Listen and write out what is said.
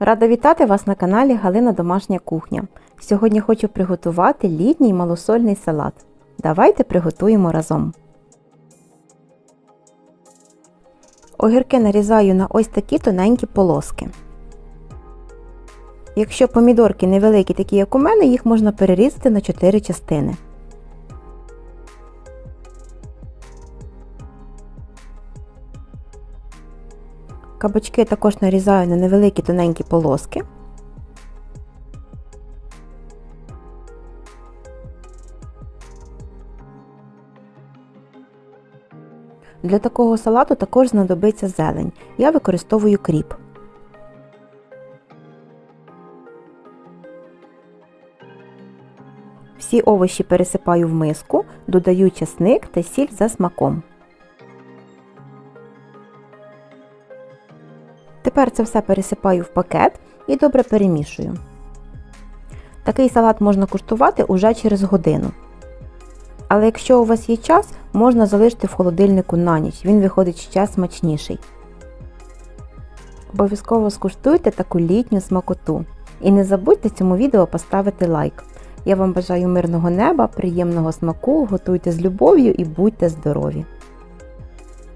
Рада вітати вас на каналі Галина Домашня кухня. Сьогодні хочу приготувати літній малосольний салат. Давайте приготуємо разом. Огірки нарізаю на ось такі тоненькі полоски. Якщо помідорки невеликі, такі як у мене, їх можна перерізати на 4 частини. Кабачки також нарізаю на невеликі тоненькі полоски. Для такого салату також знадобиться зелень. Я використовую кріп. Всі овочі пересипаю в миску, додаю часник та сіль за смаком. Тепер це все пересипаю в пакет і добре перемішую. Такий салат можна куштувати уже через годину. Але якщо у вас є час, можна залишити в холодильнику на ніч, він виходить ще смачніший. Обов'язково скуштуйте таку літню смакоту. І не забудьте цьому відео поставити лайк. Я вам бажаю мирного неба, приємного смаку, готуйте з любов'ю і будьте здорові!